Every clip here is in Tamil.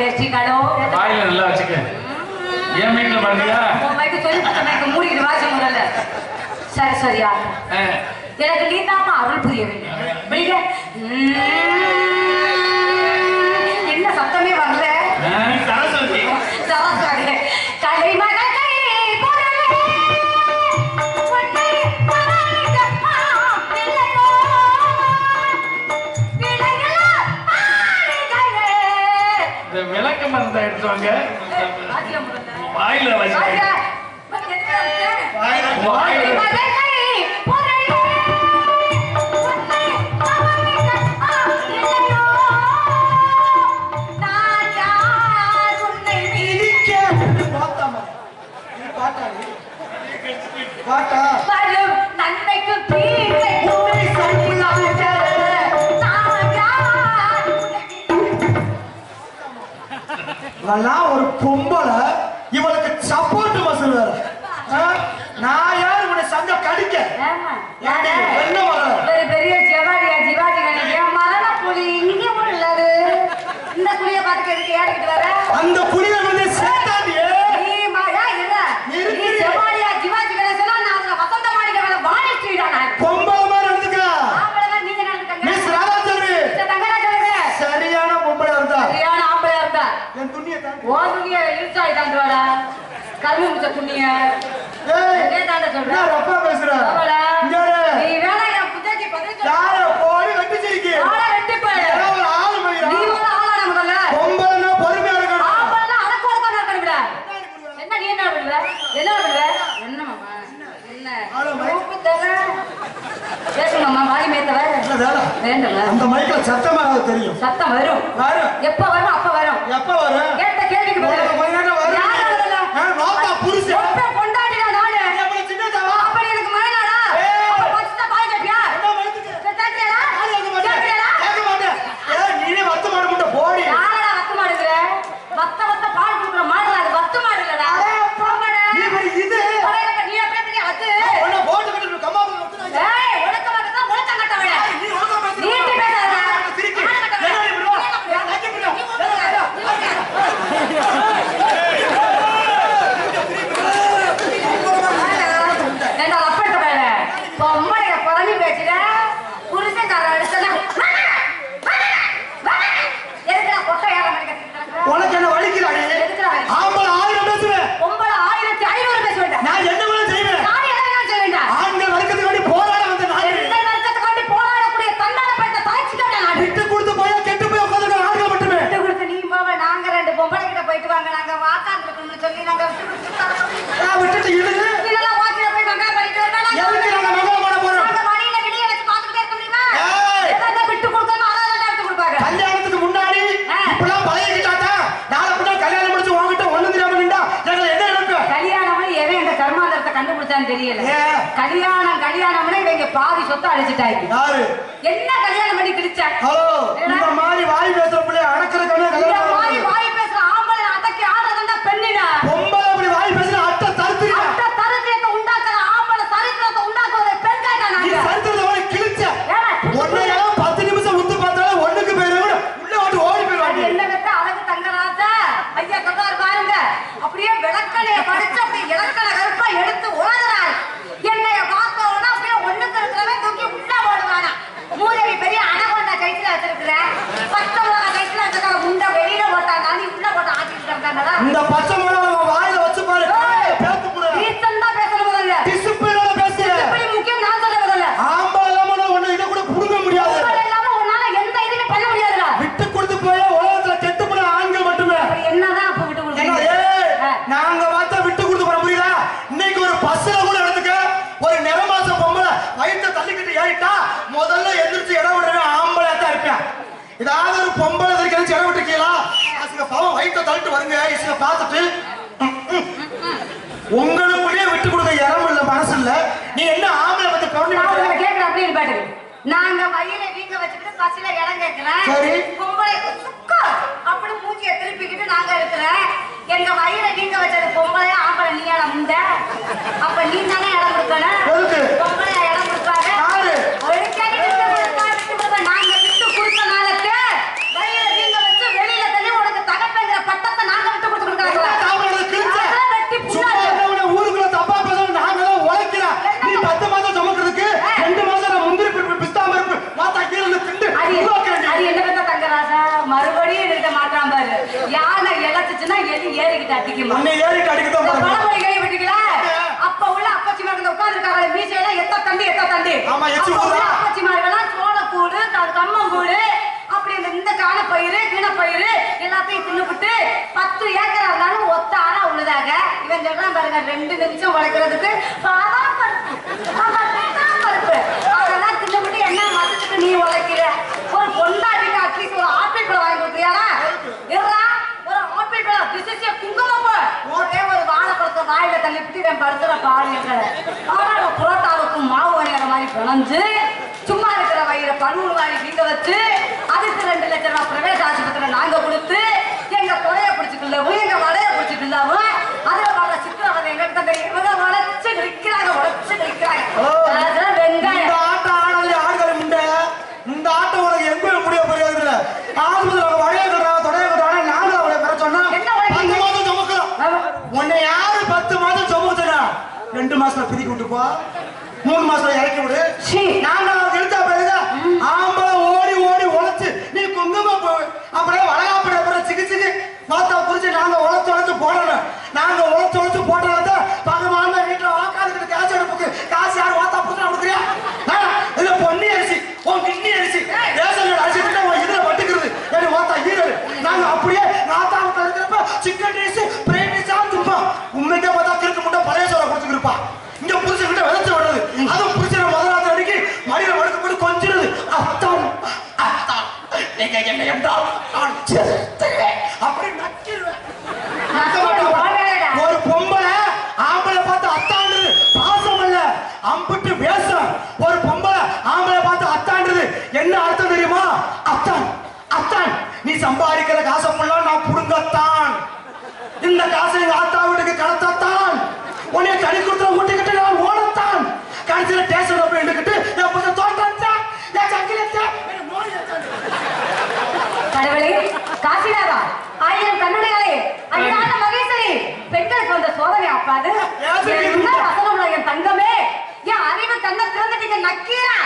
தெரிச்சிக்காளோ வாயில நல்லா வச்சுக்க. ஏன் வீட்டுல பண்ணியா மைக்கு சொல்லி மைக்கு மூடிக்கிட்டு வாசி முதல்ல சரி சரியா எனக்கு நீ தாமா அருள் புரிய வேண்டும். வச்சுவாங்க வாயில வச்சு வாயில. இவெல்லாம் ஒரு பொம்பளை இவளுக்கு சப்போர்ட் வசூல் நான் யார் உன்னை சங்க கடிக்க? என்ன பெரிய ஜவாரியா ஜிவாஜி மரண புலி இங்கே உள்ளது இந்த புளிய பார்க்க எதுக்கு ஏறிக்கிட்டு வர? அந்த புளியை வந்து வாங்கிட்டு வாடா புண்ணிய தாண்ட சொல்றேன் அப்பா பேசுறேன் நீ வேணா வெட்டி சிரிக்கு? ஆள வெட்டி போய் என்ன நீ என்ன பண்ணுவ என்ன பண்ணுவ என்ன மாமா? என்ன? மூக்கு தர. பேசு வேண்டாம் அந்த சத்தம் வரும். வரும். எப்ப வரும் அப்ப முடியல கல்யாணம் கல்யாணம்னா இவங்க பாதி சொத்தை அழிச்சிட்டாங்க. என்ன முதல்ல எந்திரிச்சு இடம் விடுற ஆம்பளை தான் இருப்பேன். ஏதாவது ஒரு பொம்பளை தெரிஞ்சு இடம் விட்டுருக்கீங்களா? அசுங்க பாவம் வயிற்ற தள்ளிட்டு வருங்க. இசுங்க பார்த்துட்டு. உங்களுக்குள்ளே விட்டு கொடுக்க இடம் இல்ல மனசு இல்ல. நீ என்ன ஆம்பளை வந்து கவனிக்க கேட்கிற அப்படி பாட்டு நாங்க வயிறு வீங்க வச்சுட்டு பசியில இடம் கேட்கிறேன் சரி. பொம்பளை சுக்கா அப்படி மூஞ்சிய திருப்பிக்கிட்டு நாங்க இருக்கிறேன். எங்க வயிற வீங்க வச்சது பொம்பளை ஆம்பளை நீ இடம் அப்ப நீ தானே இடம் கொடுக்கணும். பொம்பளை ரெண்டு நிமிஷம் உழைக்கிறதுக்கு பாதாம் பருப்பு. பாதாம் பருப்பு. அதெல்லாம் தின்னுபிட்டு என்ன மதத்துக்கு நீ உழைக்கிற? ஒரு பொண்டாட்டிக்கு அட்லீஸ்ட் ஒரு ஆப்பிள் பழம் வாங்கி கொடுக்குறியாடா? இருடா, ஒரு ஆப்பிள் பழம், this குங்குமம் ஒரே ஒரு வாழைப்பழத்தை வாயில தள்ளிவிட்டு இவன் படுத்துற பாருங்க ஆனால் புரோட்டாவுக்கும் மாவு வரைகிற மாதிரி பிணைஞ்சு சும்மா இருக்கிற வயிற பழுவு வாங்கி வீங்க வச்சு அதுக்கு ரெண்டு லட்சம் ரூபாய் பிரவேச ஆஸ்பத்திரி நாங்க கொடுத்து எங்க தொலைய பிடிச்சிக்கலவும் எங்க வலைய பிடிச்சிக்கலாவும் ரெண்டு மாசத்துல பிரிக்க விட்டு போ. மூணு மாசத்துல இறக்கி விடு. சீ. நாங்க அவங்க எடுத்தா பிறகு ஆம்பளை ஓடி ஓடி உழைச்சு நீ குங்கும அப்படியே வளகாப்பட சிகிச்சைக்கு மாத்தா குறிச்சு நாங்க உழைச்சு உழைச்சு போடணும். நாங்க உழைச்சு உழைச்சு போட்டதான் பகவான் வீட்டுல உக்காந்துக்கிட்டு காசு எடுப்புக்கு காசு யார் வாத்தா புத்தா கொடுக்குறியா? இது பொன்னி அரிசி. உன் கிட்னி அரிசி. ரேஷன் அரிசி கிட்ட உன் இதுல பட்டுக்கிறது எனக்கு வாத்தா ஈரல் நாங்க அப்படியே நாத்தா இருக்கிறப்ப சிக்கன் ரைஸ் பிரைட் ரைஸா துப்போம். உண்மைக்கே பார்த்தா கிறுக்கு முட்டை பழைய சோறை கொடுத்துருப்பா இங்க புருஷன் கிட்ட விளைச்சு விடுறது அதுவும் நீங்க என்ன என்றால் நான் செத்துருவேன் அப்படி நக்கிடுவேன் நக்க மாட்டோம். ஒரு பொம்பளை ஆம்பளை பார்த்து அத்தாண்டுது பாசம் இல்ல அம்பிட்டு வேஷம் ஒரு பொம்பளை ஆம்பளை பார்த்து அத்தாண்டுது என்ன அர்த்தம் தெரியுமா அத்தான் அத்தான் நீ சம்பாதிக்கிற காசை ஃபுல்லா நான் புடுங்கத்தான் இந்த காசை எங்க ஆத்தா வீட்டுக்கு கடத்தத்தான் உன்னை தனி கொடுத்த ஊட்டிக்கிட்டு நான் ஓடத்தான் கடைசியில டேஷன்ல போய் எடுக்கிட்டு என் புதுசு தோட்டத்தா என் சங்கிலத்தா என் நோய் கடவுளே காசிநாதா ஆயிரம் கண்ணுடையாளே அன்றாட மகேஸ்வரி பெண்களுக்கு வந்த சோதனை அப்பாது? என்ன வசனம்ல என் தங்கமே என் அறிவு கண்ணை திறந்துட்டீங்க நக்கீரா.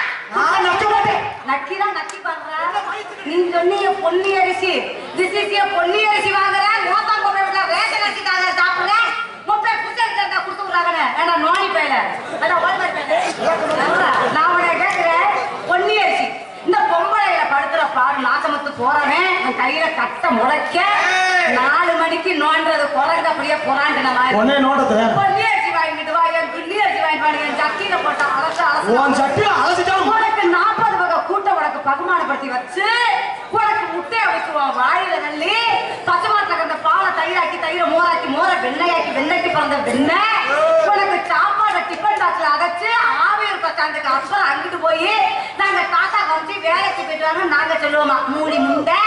நக்கீரா? நக்கி பாடுறா? நீ சொன்னீங்க பொன்னி அரிசி. திஸ் இஸ் பொன்னி அரிசி வாங்குற மோத்தா கொண்டு விட ரேஷன் அரிசி தாங்க சாப்பிடுற முப்பை புத்தகம் தந்தா கொடுத்து விடுறாங்கன்னு ஏன்னா நோனி பையல அதான் ஓல்மாரி பையல நான் உன்னை கேட்கிறேன் பொன்னி அரிசி இந்த பொம்பளையில படுத்துற பாரு நாசமத்து போறவன் அவன் கையில கட்ட முளைக்க நாலு மணிக்கு நோண்டது குழந்தை அப்படியே புறாண்டுன நோட்டத்தை பொன்னி அரிசி வாங்கிட்டு வா என் குள்ளி அரிசி வாங்கிட்டு வா என் சட்டியில போட்ட அலச அலச. உன் உனக்கு நாற்பது வகை கூட்ட உனக்கு பகுமானப்படுத்தி வச்சு உனக்கு முட்டையை வச்சுருவான் வாயில நல்லி பச்சை கண்ட பாலை தயிராக்கி தயிரை மோராக்கி மோர வெண்ணையாக்கி வெண்ணைக்கு பிறந்த வெண்ணெய். உனக்கு சாப்பாடை டிஃபன் பாக்ஸ்ல அடைச்சு ஆவியூர் பச்சாண்டுக்கு அப்புறம் அங்கிட்டு போய் நாங்க டாட்டா காமிச்சு வேலைக்கு போயிட்டு வாங்க நாங்க சொல்லுவோமா? மூடி முண்டை.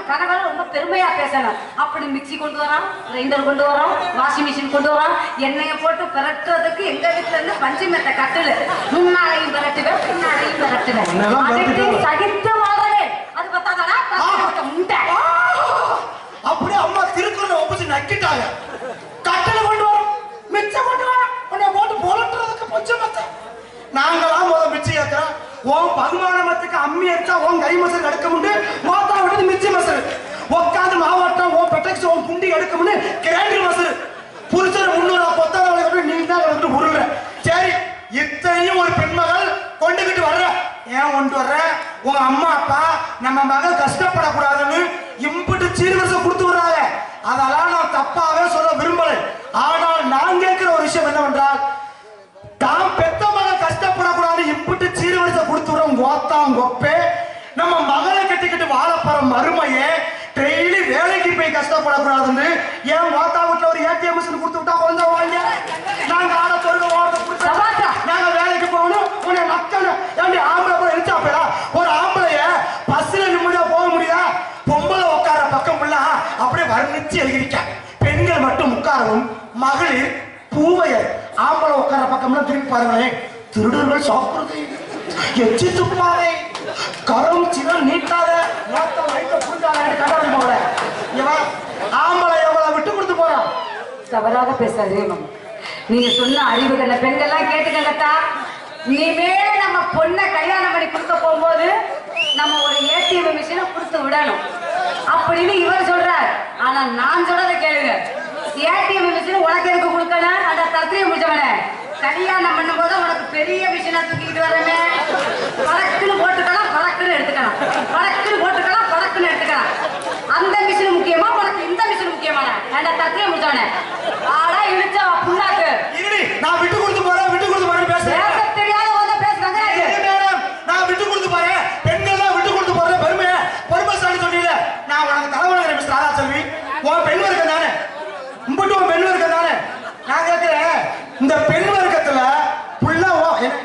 நம்ம கணவர் ரொம்ப பெருமையா பேசணும். அப்படி மிக்ஸி கொண்டு வரோம் கிரைண்டர் கொண்டு வரோம் வாஷிங் மிஷின் கொண்டு வரோம். எண்ணெயை போட்டு பிரட்டுறதுக்கு எங்க வீட்டுல இருந்து பஞ்சு மெத்த கட்டுல. முன்னாலையும் பிரட்டுவேன் பின்னாலையும் பிரட்டுவேன் சகித்து வாழ்றவே அது ஆ! அப்படியே அம்மா திருக்குறளை ஒப்பிச்சு நக்கிட்டாங்க. கட்டளை கொண்டு வரோம் மிச்சம் கொண்டு வரோம். உன்னை போட்டு புரட்டுறதுக்கு பச்சை மச்சம் நாங்களாம் மிச்சம் கேட்கிறோம் உன் பகுமான மத்துக்கு அம்மி எடுத்தா உன் கை மசல் எடுக்க முடியும் மோத்தா விடுறது மிச்ச மசல் உட்காந்து மாவட்டம் உன் பெட்டக்ஸ் உன் குண்டி எடுக்க முடியும் கிரைண்டர் மசல் புருஷர் முன்னூறு கொத்தாத நீ தான் வந்துட்டு உருள்ற. சரி இத்தனையும் ஒரு பெண்மகள் கொண்டுகிட்டு வர்ற. ஏன் கொண்டு வர்ற? உங்க அம்மா அப்பா நம்ம மகள் கஷ்டப்படக்கூடாதுன்னு இம்புட்டு சீர்வரிசை கொடுத்து விடுறாங்க. அதெல்லாம் நான் தப்பாவே சொல்ல விரும்பல. ஆனால் நான் கேட்கிற ஒரு விஷயம் என்னவென்றால் தான் பெத்த மகன் கஷ்டப்படக்கூடாது இம்புட்டு சீர்வரிசை கொடுத்து விடுறோம் கோத்தான் கொப்பே வாழப்போற மருமையே டெய்லி வேலைக்கு போய் கஷ்டப்படக்கூடாதுன்னு ஏன் வாத்தா வீட்டுல ஒரு ஏடிஎம் மிஷின் கொடுத்து விட்டா கொஞ்சம் வாங்க. நாங்க ஆட சொல்ல ஓட சபாஷா. நாங்க வேலைக்கு போகணும். உன்னை மக்கள் ஏண்டி ஆம்பளை போய் எழுச்சா போயிடா? ஒரு ஆம்பளைய பஸ்ல நிம்மதியா போக முடியுதா? பொம்பளை உட்கார பக்கம் ஃபுல்லா அப்படியே வர்ணிச்சு எழுதிருக்க. பெண்கள் மட்டும் உட்காரவும் மகளிர் பூவையர் ஆம்பளை உட்கார பக்கம்லாம் திரும்பி பாருங்களேன் திருடர்கள் சாப்பிடுறது. எச்சி துப்பாரே கரம் சிரம் நீட்டாத. மொத்த வயிற்ற புரிஞ்சாத கடவுள் போல. இவன் ஆம்பளை எவ்வளவு விட்டு கொடுத்து போறான் தவறாக பேசாதே மாமா. நீங்க சொன்ன அறிவுகளை பெண்கள்லாம் கேட்டுக்கங்கத்தா இனிமேல நம்ம பொண்ணை கல்யாணம் பண்ணி கொடுக்க போகும்போது நம்ம ஒரு ஏடிஎம் மிஷினை கொடுத்து விடணும். அப்படின்னு இவர் சொல்றார். ஆனா நான் சொல்றதை கேளுங்க. ஏடிஎம் மிஷின் உனக்கு எதுக்கு கொடுக்கணும்? அந்த தத்திரியை முடிச்சவனே. கல்யாணம் பண்ணும்போது உனக்கு பெரிய மிஷினா தூக்கிட்டு வரமே. பறக்குன்னு போட்டுக்கலாம் பறக்குன்னு எடுத்துக்கலாம். பறக்குன்னு போட்டுக்கலாம் பறக்குன்னு எடுத்துக்கலாம். அந்த மிஷின் முக்கியமா உனக்கு இந்த மிஷின் முக்கியமான அந்த தத்திரியை முடிச்சவனே? ஆடா இழுச்சா புண்ணாக்கு. நான் விட்டு கொடுத்து போறேன் விட்டு கொடுத்து போறேன் பேசுறேன் பேச தெரியாத வந்து பேசுறாங்க இரு மேடம், நான் விட்டு கொடுத்து போறேன் பெண்கள் தான் விட்டு கொடுத்து போறது பெருமை பெருமைசாலி சொன்னீங்க நான் உனக்கு தலைவணங்கிறேன் மிஸ்டர் ராதா செல்வி உன் பெண் வர்க்கம் தானே உம்பட்டு உன் பெண் வர்க்கம் தானே நான் கேட்கிறேன் இந்த பெண் வர்க்கத்துல புள்ளா ஓ என்ன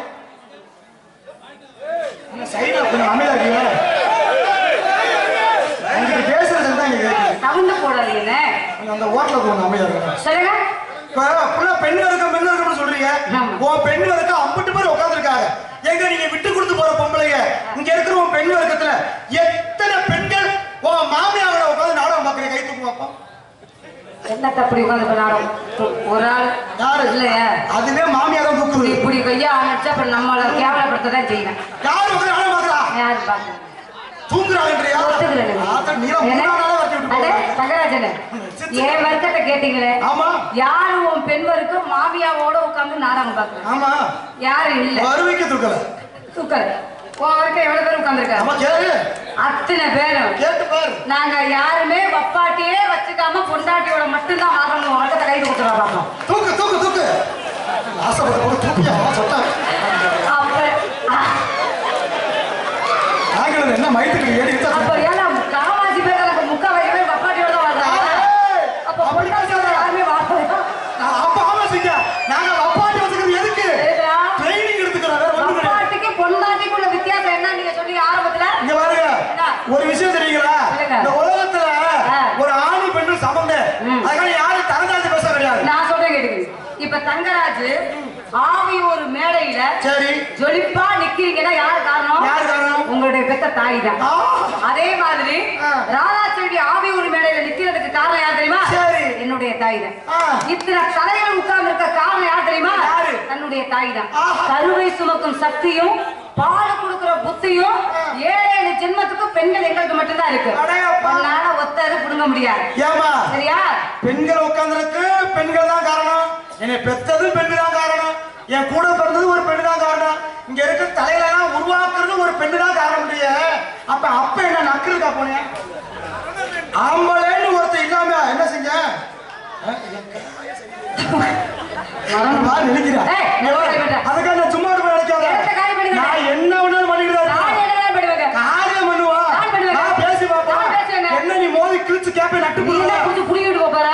சைடுல கொஞ்சம் அமைதியா இருக்கீங்க உங்ககிட்ட பேசுறது தான் இங்க கேட்குது போடாதீங்க கொஞ்சம் அந்த ஓட்டல கொஞ்சம் அமைதியா இருக்கீங்க சொல்லுங்க. இப்ப புள்ள பெண் வர்க்கம் பெண் வர்க்கம்னு சொல்றீங்க. ஆமா. உன் பெண் வர்க்கம் அம்பட்டு பேர் உட்கார்ந்திருக்காங்க. எங்க நீங்க விட்டு கொடுத்து போற பொம்பளைங்க? இங்க இருக்கிற உன் பெண் வர்க்கத்துல எத்தனை பெண்கள் உன் மாமியாரோட உட்கார்ந்து நாடகம் பாக்குறீங்க கை தூக்கு பார்ப்போம் என்ன உட்காந்து நாடகம்? ஒரு ஆள் யாரு? இல்லையா. அதுவே மாமியா தான் இப்படி கையா ஆரம்பிச்சா அப்புறம் நம்மளை கேவலப்படுத்த தான் செய்வேன். யாரு நாடகம் பாக்குறா யாரு தூங்குறாங்கன்றியா என் வர்க்கத்தை கேட்டீங்களே? ஆமா. யாரு உன் பெண் வரைக்கும் மாமியாவோட உட்கார்ந்து நாடகம் பாக்குறேன் ஆமா. யாரு இல்ல. வருவிக்க தூக்கல. தூக்கல். உன் வரைக்கும் எவ்வளவு பேர் உட்கார்ந்துருக்காங்க? அத்தனை பேரும் நாங்க யாருமே வப்பாட்டியே வச்சுக்காம பொண்டாட்டியோட மட்டும்தான் ஆகணும் வர்க்கத்தை கை கொடுத்துருவா பார்ப்போம் தூக்கு தூக்கு தூக்கு. ஆசைப்பட்ட கூட தூக்கியா? சொன்னாங்க அப்ப அ- ஆங்கிலம் என்ன மயத்துக்கு ஏறி அப்ப ஏன்னா காவாசி பேர் எனக்கு முக்கா வயது பேர் வப்பாட்டியோட தான் வர்றாங்க அப்ப பொண்டாட்டியோட யாருமே வார்த்தை நான் அப்பா ஆமா செஞ்ச நாங்க அப்பாட்டி வச்சுக்கிறது எதுக்கு ட்ரைனிங் எடுத்துக்கிறோம் வேற ஒண்ணும் கிடையாது வப்பாட்டிக்கு பொண்டாட்டிக்குள்ள வித்தியாசம் என்ன நீங்க சொல்லி ஆரம்பத்துல இங்க பாருங்க என்ன? ஒரு விஷயம் தெரியுங்களா சொல்லுங்க. இந்த உலகத்துல ஆ. ஒரு ஆணு பெண்ணு சமந்து ம். அதனால யாரும் தரதாச்சு பேச கிடையாது நான் சொல்றேன் கேட்டுக்கு இப்ப தங்கராஜ் ஆவி ஒரு மேடையில சரி ஜொலிப்பா நிக்கிறீங்கன்னா யாரு காரணம் யாரு காரணம்? உங்களுடைய பெத்த தாய் தான். அதே மாதிரி ஆ. ராதாச்செல்வி ஆவி ஒரு மேடையில நிக்கிறதுக்கு காரணம் யார் தெரியுமா. என்னுடைய தாய் தான். இத்தனை தலையில உட்கார்ந்து இருக்க காரணம் யார் தெரியுமா? தன்னுடைய தாய் தான். கருவை சுமக்கும் சக்தியும் பால் கொடுக்கிற புத்தியும் ஏழு ஏழு ஜென்மத்துக்கு பெண்கள் எங்களுக்கு மட்டும்தான் இருக்கு. உன்னால ஒத்தரு புடுங்க முடியாது சரியா பெண்கள் உட்கார்ந்ததுக்கு பெண்கள் தான் காரணம் என்னை பெத்ததும் பெண்ணு தான் காரணம். என் கூட பிறந்தது ஒரு பெண்ணு தான் காரணம். இங்க இருக்க தலையிலலாம் உருவாக்குறது ஒரு பெண்ணு தான் காரணம் இல்லையே. அப்ப அப்ப என்ன நக்கலுக்கா போனேன் ஆம்பளைன்னு ஒருத்தர் இல்லாம என்ன செஞ்ச? நினைக்கிறேன். அதுக்காக நான் சும்மா நினைக்காத. நான் என்ன வேணாலும் பண்ணிட்டு தான் நான் இருப்பேன். என்ன பண்ணுவேங்க காரியம் பண்ணுவா நான் பண்ணுவேன். நான் பேசி பாப்பா நான் பேசுவேங்க. என்ன நீ மோதி கிழிச்சு கேப்ப நட்டு நீ என்ன போடுவா கொஞ்சம் புடிங்கிட்டு போற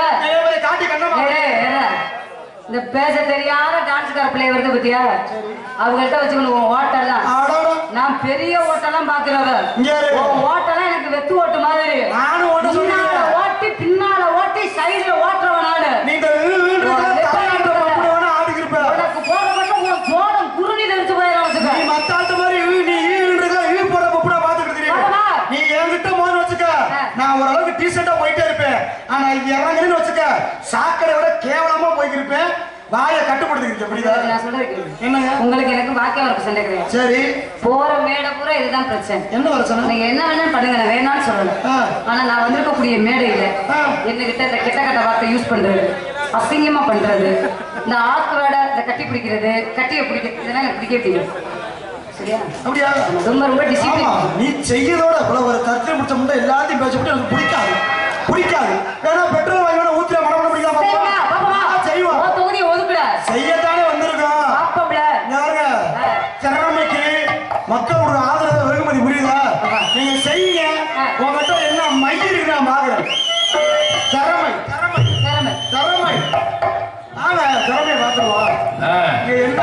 காட்டி கண்ணமா ஏய், ஏடா. இந்த பேச தெரியாத டான்ஸ்கார பிள்ளை வருது பத்தியா? அவங்கள்ட்ட வச்சுக்கணும் உன் ஓட்டல் தான். நான் பெரிய ஓட்டெல்லாம் பாக்குறவ. உன் ஓட்டெல்லாம் எனக்கு வெத்து ஓட்டு மாதிரி. நானும் ஓட்ட பின்னால ஓட்டி சைடுல ஓட்டுறவன் நானு. உனக்கு போடப்பட்ட உன் ஜோடம் குருணி தெரிஞ்சு போயிடும் வச்சுக்க. நீ மத்த ஆட்டு மாதிரி ஈ- நீ ஈடுறதா ஈ போட பப்புடா பாத்துக்கிட்டு தெரியும் ஆமா. நீ என்கிட்ட மோதி வச்சுக்க. ஆ. நான் ஓரளவுக்கு டீசெண்டா போயிட்டே இருப்பேன். ஆனா இறங்குன்னு வச்சுக்க. சாக்கடை விட கேவலமா போய்க்கிருப்பேன். வாயை கட்டுப்படுத்திக்கிட்டு புரியுதா? நான் சொல்றது. என்னங்க? உங்களுக்கு எனக்கு வாக்கியம் வரப்பு சண்டை சரி. போற மேடை பூரா இதுதான் பிரச்சனை. என்ன வர சொன்ன நீங்க என்ன பண்ணுங்க நான் வேணாம்னு சொல்லல. ஆனா நான் வந்திருக்கக்கூடிய மேடையில ஆ. என்கிட்ட இந்த கெட்ட கெட்ட வார்த்தை யூஸ் பண்றது அசிங்கமா பண்றது இந்த ஆக்குவேட இந்த கட்டி பிடிக்கிறது கட்டியை பிடிக்கிறது இதெல்லாம் எனக்கு பிடிக்கவே தெரியும் சரியா? அப்படியா? ரொம்ப ரொம்ப டிசிப்ளின் நீ செய்யறதோட இவ்வளவு ஒரு கருத்து முடிச்ச முட்டை எல்லாத்தையும் பேசப்பட்டு எனக்கு பிடிக்காது. பிடிக்காது. வேணா பெட்ரோல் வாங்கி மக்களோட ஆதரவு வெகுமதி புரியுதா? நீங்க செய்யுங்க. உங்ககிட்ட என்ன மை இருக்கு நான் பாக்குறேன் திறமை. திறமை. திறமை. திறமை ஆமா திறமையை பார்த்துருவோம். ஆ. நீங்க என்ன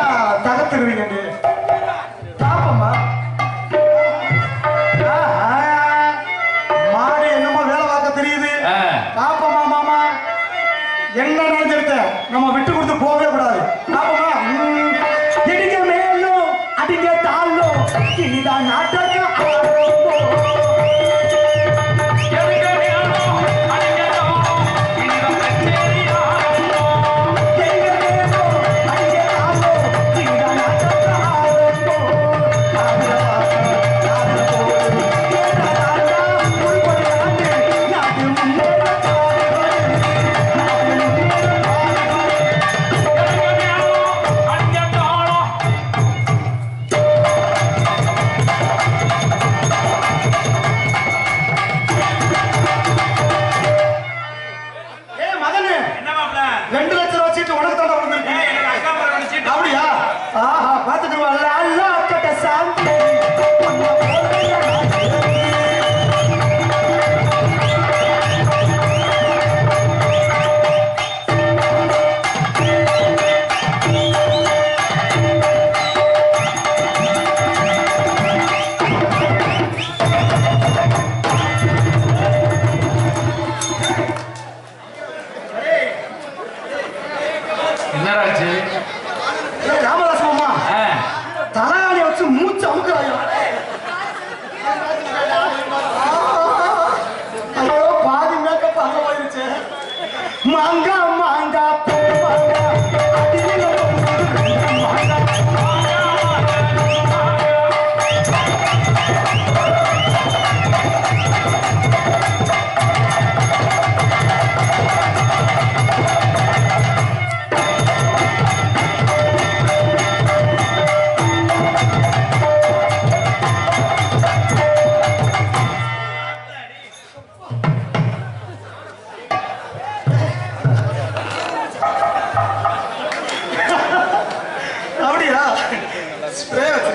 Não era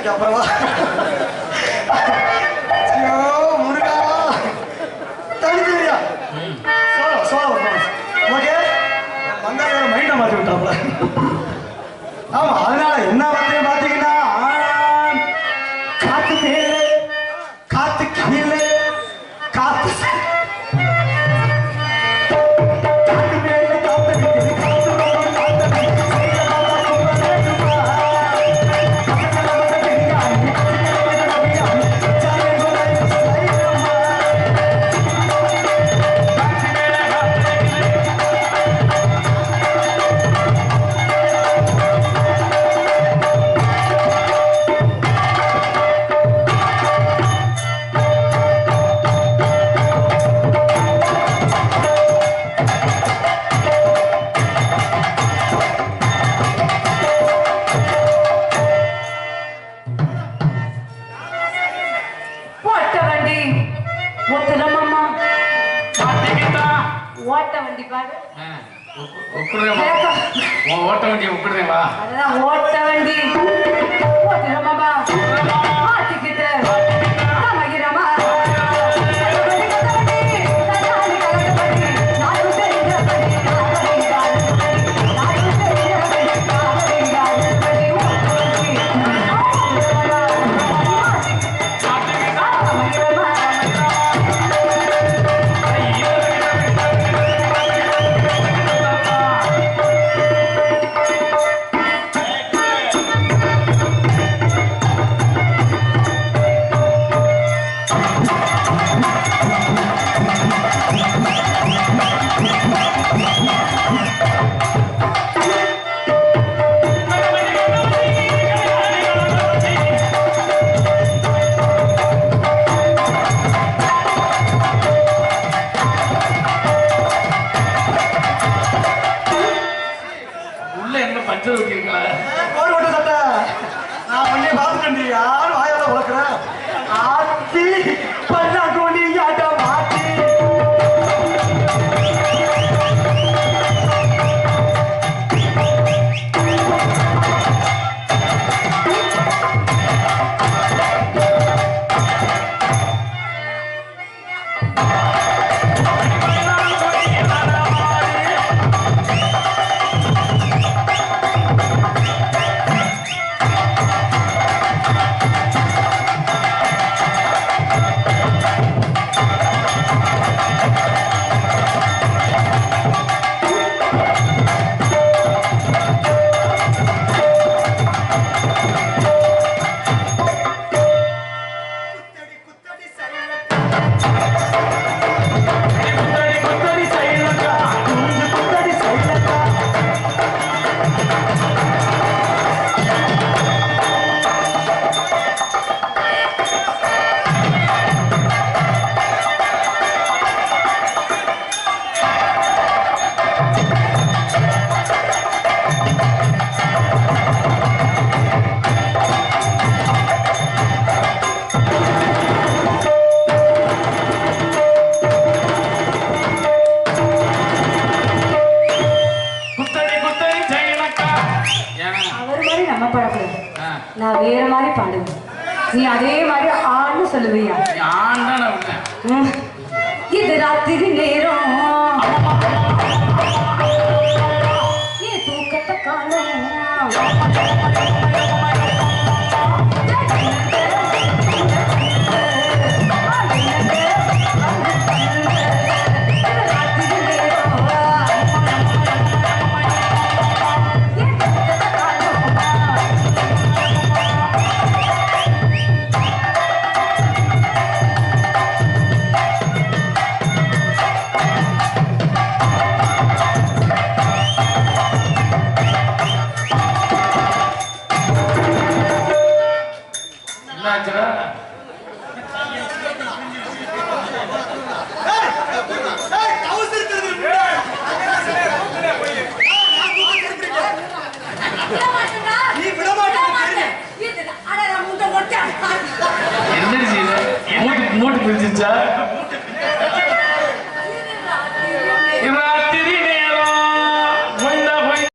எனக்கு அப்புறமா. ஐயோ முருகா. தனித்தனியா சோழம் சோழம் ஓகே? வந்தாங்க மாற்றி விட்டாப்ல பாடுங்க நீ அதே மாதிரி ஆன்னு சொல்லுவியா? இது ராத்திரி நேரம். ஏ தூக்கத்தை காணும்?